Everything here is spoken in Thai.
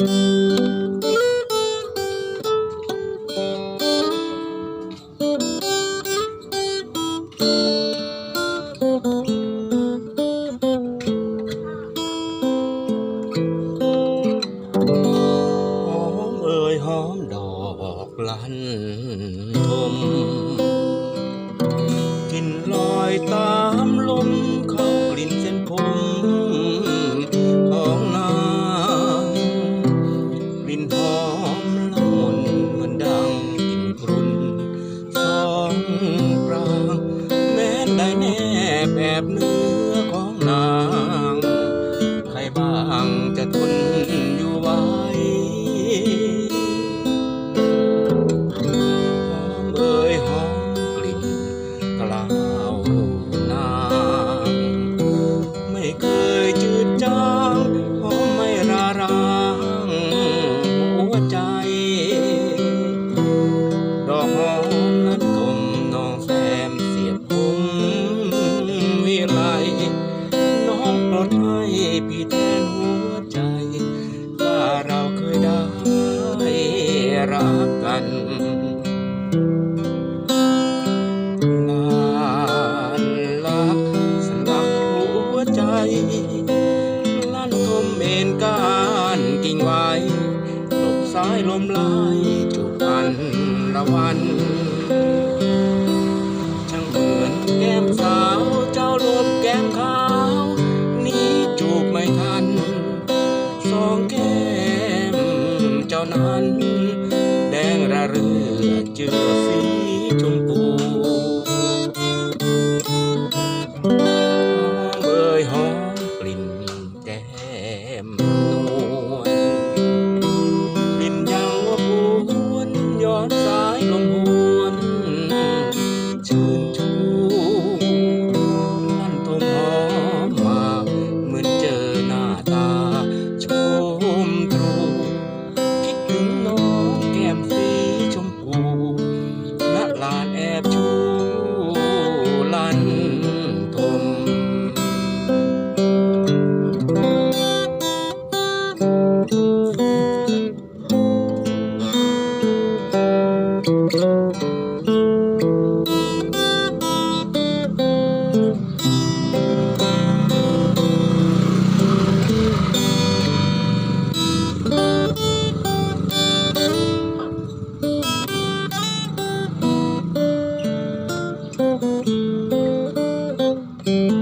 lành hôm kinh loài ta างแม้นได้แนบแอบเนื้อของนาง ใครบ้าง นั้นนานลักสลักหัวใจลั่นทมเอนการกิ่งไว้ลมสายลมลายจูบกันระวันช่างเหมือนแก้มสาวเจ้าลมแก้มขาวนี่จูบไม่ทันสองแก้มเจ้านั้น 嗯就是 thank mm -hmm. you